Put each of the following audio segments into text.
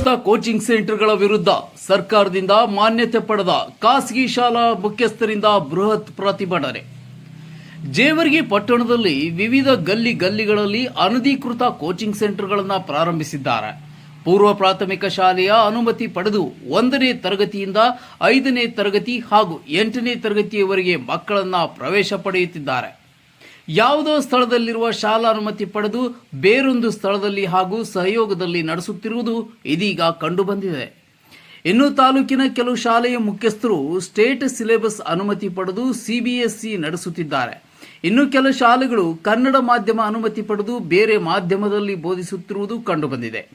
ಅನಧಿಕೃತ ಕೋಚಿಂಗ್ ಸೆಂಟರ್ಗಳ ವಿರುದ್ಧ ಸರ್ಕಾರದಿಂದ ಮಾನ್ಯತೆ ಪಡೆದ ಖಾಸಗಿ ಶಾಲಾ ಮುಖ್ಯಸ್ಥರಿಂದ ಬೃಹತ್ ಪ್ರತಿಭಟನೆ. ಜೇವರ್ಗಿ ಪಟ್ಟಣದಲ್ಲಿ ವಿವಿಧ ಗಲ್ಲಿ ಗಲ್ಲಿಗಳಲ್ಲಿ ಅನಧಿಕೃತ ಕೋಚಿಂಗ್ ಸೆಂಟರ್ಗಳನ್ನು ಪ್ರಾರಂಭಿಸಿದ್ದಾರೆ. ಪೂರ್ವ ಪ್ರಾಥಮಿಕ ಶಾಲೆಯ ಅನುಮತಿ ಪಡೆದು ಒಂದನೇ ತರಗತಿಯಿಂದ ಐದನೇ ತರಗತಿ ಹಾಗೂ ಎಂಟನೇ ತರಗತಿಯವರೆಗೆ ಮಕ್ಕಳನ್ನು ಪ್ರವೇಶ ಪಡೆಯುತ್ತಿದ್ದಾರೆ. ಯಾವುದೋ ಸ್ಥಳದಲ್ಲಿರುವ ಶಾಲಾ ಅನುಮತಿ ಪಡೆದು ಬೇರೊಂದು ಸ್ಥಳದಲ್ಲಿ ಹಾಗೂ ಸಹಯೋಗದಲ್ಲಿ ನಡೆಸುತ್ತಿರುವುದು ಇದೀಗ ಕಂಡುಬಂದಿದೆ. ಇನ್ನು ತಾಲೂಕಿನ ಕೆಲವು ಶಾಲೆಯ ಮುಖ್ಯಸ್ಥರು ಸ್ಟೇಟ್ ಸಿಲೆಬಸ್ ಅನುಮತಿ ಪಡೆದು ಸಿಬಿಎಸ್ಇ ನಡೆಸುತ್ತಿದ್ದಾರೆ. ಇನ್ನು ಕೆಲ ಶಾಲೆಗಳು ಕನ್ನಡ ಮಾಧ್ಯಮ ಅನುಮತಿ ಪಡೆದು ಬೇರೆ ಮಾಧ್ಯಮದಲ್ಲಿ ಬೋಧಿಸುತ್ತಿರುವುದು ಕಂಡುಬಂದಿದೆ.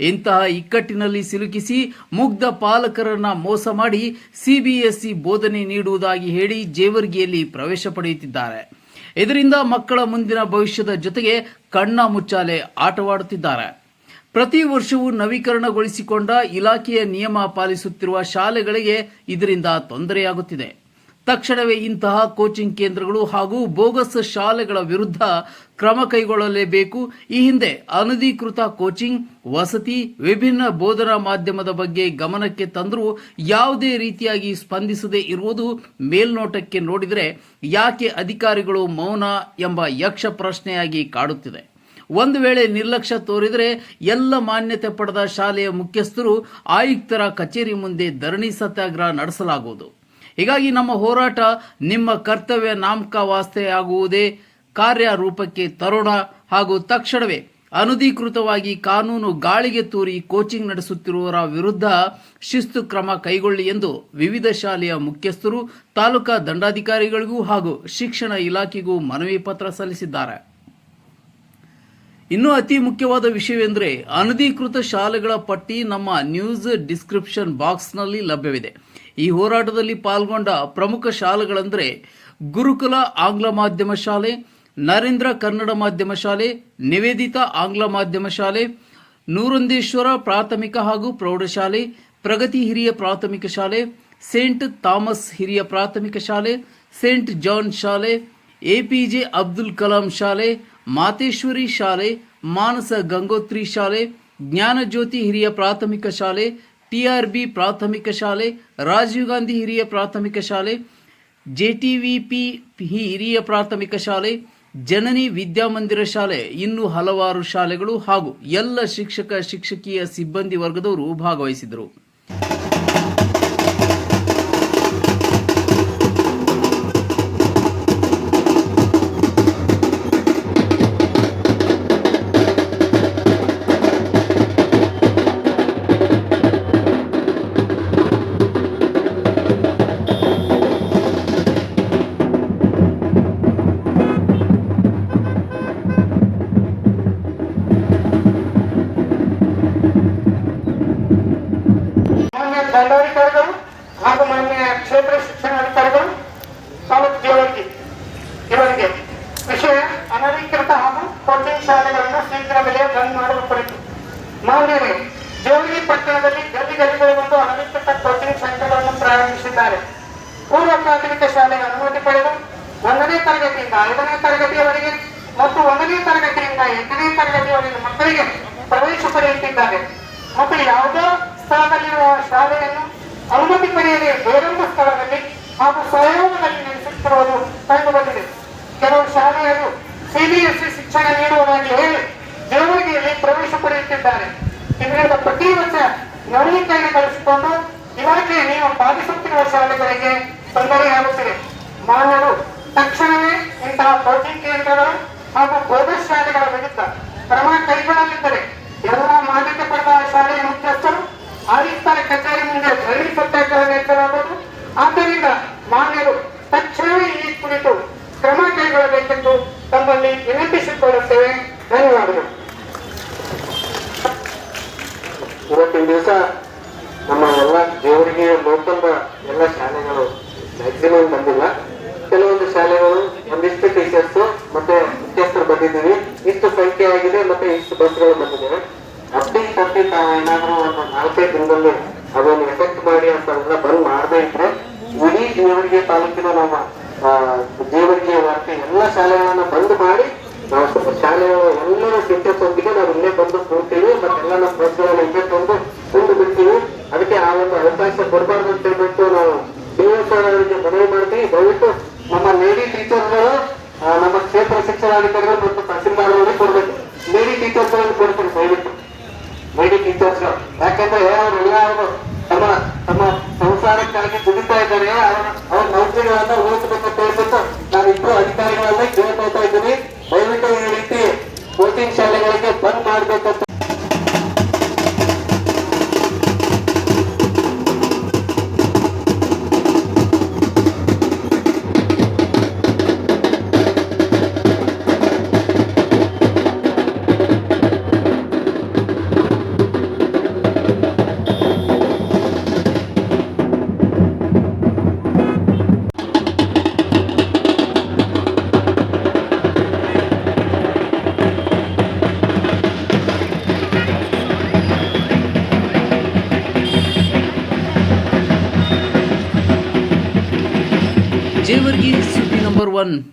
ಇಂತಹ ಇಕ್ಕಟ್ಟಿನಲ್ಲಿ ಸಿಲುಕಿಸಿ ಮುಗ್ಧ ಪಾಲಕರನ್ನ ಮೋಸ ಮಾಡಿ ಸಿಬಿಎಸ್ಇ ಬೋಧನೆ ನೀಡುವುದಾಗಿ ಹೇಳಿ ಜೇವರ್ಗಿಯಲ್ಲಿ ಪ್ರವೇಶ ಪಡೆಯುತ್ತಿದ್ದಾರೆ. ಇದರಿಂದ ಮಕ್ಕಳ ಮುಂದಿನ ಭವಿಷ್ಯದ ಜೊತೆಗೆ ಕಣ್ಣ ಮುಚ್ಚಾಲೆ ಆಟವಾಡುತ್ತಿದ್ದಾರೆ. ಪ್ರತಿ ವರ್ಷವೂ ನವೀಕರಣಗೊಳಿಸಿಕೊಂಡ ಇಲಾಖೆಯ ನಿಯಮ ಪಾಲಿಸುತ್ತಿರುವ ಶಾಲೆಗಳಿಗೆ ಇದರಿಂದ ತೊಂದರೆಯಾಗುತ್ತಿದೆ. ತಕ್ಷಣವೇ ಇಂತಹ ಕೋಚಿಂಗ್ ಕೇಂದ್ರಗಳು ಹಾಗೂ ಬೋಗಸ್ ಶಾಲೆಗಳ ವಿರುದ್ಧ ಕ್ರಮ ಕೈಗೊಳ್ಳಲೇಬೇಕು. ಈ ಹಿಂದೆ ಅನಧಿಕೃತ ಕೋಚಿಂಗ್, ವಸತಿ, ವಿಭಿನ್ನ ಬೋಧನಾ ಮಾಧ್ಯಮದ ಬಗ್ಗೆ ಗಮನಕ್ಕೆ ತಂದರೂ ಯಾವುದೇ ರೀತಿಯಾಗಿ ಸ್ಪಂದಿಸದೇ ಇರುವುದು ಮೇಲ್ನೋಟಕ್ಕೆ ನೋಡಿದರೆ ಯಾಕೆ ಅಧಿಕಾರಿಗಳು ಮೌನ ಎಂಬ ಯಕ್ಷ ಪ್ರಶ್ನೆಯಾಗಿ ಕಾಡುತ್ತಿದೆ. ಒಂದು ವೇಳೆ ನಿರ್ಲಕ್ಷ್ಯ ತೋರಿದರೆ ಎಲ್ಲ ಮಾನ್ಯತೆ ಪಡೆದ ಶಾಲೆಯ ಮುಖ್ಯಸ್ಥರು ಆಯುಕ್ತರ ಕಚೇರಿ ಮುಂದೆ ಧರಣಿ ಸತ್ಯಾಗ್ರಹ ನಡೆಸಲಾಗುವುದು. ಹೀಗಾಗಿ ನಮ್ಮ ಹೋರಾಟ ನಿಮ್ಮ ಕರ್ತವ್ಯ ನಾಮಕ ವಾಸ್ತೆಯಾಗುವುದೇ ಕಾರ್ಯರೂಪಕ್ಕೆ ತರೋಣ ಹಾಗೂ ತಕ್ಷಣವೇ ಅನಧಿಕೃತವಾಗಿ ಕಾನೂನು ಗಾಳಿಗೆ ತೂರಿ ಕೋಚಿಂಗ್ ನಡೆಸುತ್ತಿರುವವರ ವಿರುದ್ಧ ಶಿಸ್ತು ಕ್ರಮ ಕೈಗೊಳ್ಳಿ ಎಂದು ವಿವಿಧ ಶಾಲೆಯ ಮುಖ್ಯಸ್ಥರು, ತಾಲೂಕಾ ದಂಡಾಧಿಕಾರಿಗಳಿಗೂ ಹಾಗೂ ಶಿಕ್ಷಣ ಇಲಾಖೆಗೂ ಮನವಿ ಪತ್ರ ಸಲ್ಲಿಸಿದ್ದಾರೆ. ಇನ್ನೂ ಅತಿ ಮುಖ್ಯವಾದ ವಿಷಯವೆಂದರೆ ಅನಧಿಕೃತ ಶಾಲೆಗಳ ಪಟ್ಟಿ ನಮ್ಮ ನ್ಯೂಸ್ ಡಿಸ್ಕ್ರಿಪ್ಷನ್ ಬಾಕ್ಸ್ನಲ್ಲಿ ಲಭ್ಯವಿದೆ. ಈ ಹೋರಾಟದಲ್ಲಿ ಪಾಲ್ಗೊಂಡ ಪ್ರಮುಖ ಶಾಲೆಗಳೆಂದರೆ ಗುರುಕುಲ ಆಂಗ್ಲ ಮಾಧ್ಯಮ ಶಾಲೆ, ನರೇಂದ್ರ ಕನ್ನಡ ಮಾಧ್ಯಮ ಶಾಲೆ, ನಿವೇದಿತ ಆಂಗ್ಲ ಮಾಧ್ಯಮ ಶಾಲೆ, ನೂರಂದೇಶ್ವರ ಪ್ರಾಥಮಿಕ ಹಾಗೂ ಪ್ರೌಢಶಾಲೆ, ಪ್ರಗತಿ ಹಿರಿಯ ಪ್ರಾಥಮಿಕ ಶಾಲೆ, ಸೇಂಟ್ ಥಾಮಸ್ ಹಿರಿಯ ಪ್ರಾಥಮಿಕ ಶಾಲೆ, ಸೇಂಟ್ ಜಾನ್ ಶಾಲೆ, ಎಪಿಜೆ ಅಬ್ದುಲ್ ಕಲಾಂ ಶಾಲೆ, ಮಾತೇಶ್ವರಿ ಶಾಲೆ, ಮಾನಸ ಗಂಗೋತ್ರಿ ಶಾಲೆ, ಜ್ಞಾನಜ್ಯೋತಿ ಹಿರಿಯ ಪ್ರಾಥಮಿಕ ಶಾಲೆ ಟಿಆರ್ಬಿ ಪ್ರಾಥಮಿಕ ಶಾಲೆ, ರಾಜೀವ್ ಗಾಂಧಿ ಹಿರಿಯ ಪ್ರಾಥಮಿಕ ಶಾಲೆ, ಜೆ ಟಿ ವಿ ಪಿ ಹಿರಿಯ ಪ್ರಾಥಮಿಕ ಶಾಲೆ, ಜನನಿ ವಿದ್ಯಾಮಂದಿರ ಶಾಲೆ, ಇನ್ನೂ ಹಲವಾರು ಶಾಲೆಗಳು ಹಾಗೂ ಎಲ್ಲ ಶಿಕ್ಷಕ, ಶಿಕ್ಷಕಿಯ ಸಿಬ್ಬಂದಿ ವರ್ಗದವರು ಭಾಗವಹಿಸಿದರು ದಂಡಾಧಿಕಾರಿಗಳು ಹಾಗೂ ಮಾನ್ಯ ಕ್ಷೇತ್ರ ಶಿಕ್ಷಣಾಧಿಕಾರಿಗಳು ತಾಲೂಕು ಜೇವರ್ಗಿ ಇವರಿಗೆ ವಿಷಯ ಅನಧಿಕೃತ ಹಾಗೂ ಕೋಚಿಂಗ್ ಶಾಲೆಗಳನ್ನು ಶೀಘ್ರದಲ್ಲೇ ಬಂದ್ ಮಾಡುವ ಕುರಿತು ಮಾನ್ಯರೇ ಜೋಗಿ ಪಟ್ಟಣದಲ್ಲಿ ಗಲ್ಲಿ ಗಲ್ಲಿಗಳು ಮತ್ತು ಅನಧಿಕೃತ ಕೋಚಿಂಗ್ ಸೆಂಟರ್ಗಳನ್ನು ಪ್ರಾರಂಭಿಸಿದ್ದಾರೆ. ಪೂರ್ವ ಪ್ರಾಥಮಿಕ ಶಾಲೆಗೆ ಅನುಮತಿ ಪಡೆದು ಒಂದನೇ ತರಗತಿಯಿಂದ ಐದನೇ ತರಗತಿಯವರೆಗೆ ಮತ್ತು ಒಂದನೇ ತರಗತಿಯಿಂದ ಎಂಟನೇ ತರಗತಿಯವರೆಗೆ ಮಕ್ಕಳಿಗೆ ಪ್ರವೇಶ ಪಡೆಯುತ್ತಿದ್ದಾರೆ. ಮತ್ತು ಯಾವುದೋ ಸ್ಥಳದಲ್ಲಿರುವ ಶಾಲೆಯನ್ನು ಅನುಮತಿ ಪಡೆಯದೆ ಬೇರೊಂದು ಸ್ಥಳದಲ್ಲಿ ಹಾಗೂ ಸಹಯೋಗದಲ್ಲಿ ನಡೆಸುತ್ತಿರುವುದು ಕಂಡುಬಂದಿದೆ. ಕೆಲವು ಶಾಲೆಯರು ಸಿಬಿಎಸ್ಇ ಶಿಕ್ಷಣ ನೀಡುವುದಾಗಿ ಹೇಳಿ ದೇವರಿಗೆಯಲ್ಲಿ ಪ್ರವೇಶ ಪಡೆಯುತ್ತಿದ್ದಾರೆ. ಇದರಿಂದ ಪ್ರತಿ ವರ್ಷ ನವೀಕರಣಗೊಳಿಸಿಕೊಂಡು ಇಲಾಖೆಯ ನೀವು ಪಾಲಿಸುತ್ತಿರುವ ಶಾಲೆಗಳಿಗೆ ತೊಂದರೆಯಾಗುತ್ತಿದೆ ಮಾನವರು ತಕ್ಷಣವೇ ಇಂತಹ ಕೋಚಿಂಗ್ ಕೇಂದ್ರಗಳು ಹಾಗೂ ಬೋಧಸ್ ಶಾಲೆಗಳ ವಿರುದ್ಧ ಕ್ರಮ ಕೈಗೊಳ್ಳಲಿದ್ದರೆ ಎಲ್ಲ ಮಾನ್ಯತೆ ಪಡೆದ ಶಾಲೆಯ ಮುಖ್ಯಸ್ಥರು ಆಯುಕ್ತರ ಕಚೇರಿ ಮುಂದೆ ಧರಣಿ ಸತ್ಯಾಗ್ರಹ ನಡೆಸಲಾಗುವುದು ಆದ್ದರಿಂದ ಮಾನ್ಯರು ತಕ್ಷಣವೇ ಈ ಕುರಿತು ಕ್ರಮ ಕೈಗೊಳ್ಳಬೇಕೆಂದು ತಮ್ಮಲ್ಲಿ ವಿನಂತಿಸಿಕೊಳ್ಳುತ್ತೇವೆ ಧನ್ಯವಾದಗಳು ಇವತ್ತಿನ ದಿವಸ ನಮ್ಮ ಎಲ್ಲ ದೇವರಿಗೆ ಲೋಕಲ್ ಎಲ್ಲ ಶಾಲೆಗಳು ಮ್ಯಾಕ್ಸಿಮಮ್ ಬಂದಿಲ್ಲ. ಕೆಲವೊಂದು ಶಾಲೆಗಳು ಒಂದಿಷ್ಟು ಟೀಚರ್ಸ್ ಮತ್ತೆ ಮುಖ್ಯಸ್ಥರು ಬಂದಿದ್ದೀವಿ. ಇಷ್ಟು ಸಂಖ್ಯೆ ಆಗಿದೆ ಮತ್ತೆ ಇಷ್ಟು ಬಸ್ಗಳು ಬಂದಿದ್ದಾವೆ. ಅಪ್ಪಿ ತಪ್ಪಿ ತಾವು ಏನಾದರೂ ಒಂದು ನಾಲ್ಕೈದು ದಿನದಲ್ಲಿ ಅದನ್ನು ಎಫೆಕ್ಟ್ ಮಾಡಿ ಅಂತವೆಲ್ಲ ಬಂದ್ ಮಾಡದೇ ಇದ್ರೆ ಇಡೀ ಜೀವರಿಗೆ ತಾಲೂಕಿನ ನಮ್ಮ ಆ, ವ್ಯಾಪ್ತಿ ಎಲ್ಲ ಶಾಲೆಗಳನ್ನ ಬಂದ್ ಮಾಡಿ ಶಾಲೆಗಳ ಎಲ್ಲರ ಒಟ್ಟಿಗೆ ನಾವು ಇಲ್ಲೇ ಬಂದು ಕೂರ್ತೀವಿ ಮತ್ತೆಲ್ಲ ನಮ್ಮ ಬಸ್ಗಳಲ್ಲಿ ಇಲ್ಲೇ ತಂದು ಕೂತು ಬಿಡ್ತೀವಿ ಅದಕ್ಕೆ ಆ ಒಂದು ಅವಕಾಶ ಕೊಡಬಾರ್ದು ಅಂತ ಹೇಳ್ಬಿಟ್ಟು ನಾವು ದೇವಸ್ಥಾನಗಳಿಗೆ ಮನವಿ ಮಾಡ್ತೀವಿ. ದಯವಿಟ್ಟು ನಮ್ಮ ಲೇಡಿ ಟೀಚರ್ಗಳು ನಮ್ಮ ಕ್ಷೇತ್ರ ಶಿಕ್ಷಣಾಧಿಕಾರಿಗಳು ಮತ್ತು ತಹಸೀಲ್ದಾರ್ ಅವರಿಗೆ ಕೊಡ್ಬೇಕು ಲೇಡಿ ಟೀಚರ್ಸ್ಗಳನ್ನು ಕೊಡ್ತೀನಿ ದಯವಿಟ್ಟು. ಲೇಡಿ ಟೀಚರ್ಸ್ ಯಾಕಂದ್ರೆ ಅವರೆಲ್ಲ ಅವರು ತಮ್ಮ ತಮ್ಮ ಸಂಸಾರಕ್ಕಾಗಿ ದುಡಿತಾ ಇದ್ದಾರೆ. ಅವರ ನೌಕರಿಗಳನ್ನ ಉಳಿಸಬೇಕಂತ ಹೇಳ್ಬಿಟ್ಟು ನಾನು ಇಬ್ಬರು ಅಧಿಕಾರಿಗಳನ್ನ ಕೇಳ್ಕೊಳ್ತಾ ಇದ್ದೀನಿ. ಕೋಚಿಂಗ್ ಶಾಲೆಗಳಿಗೆ ಬಂದ್ ಮಾಡ್ಬೇಕಂತ Jaywar is should be number one.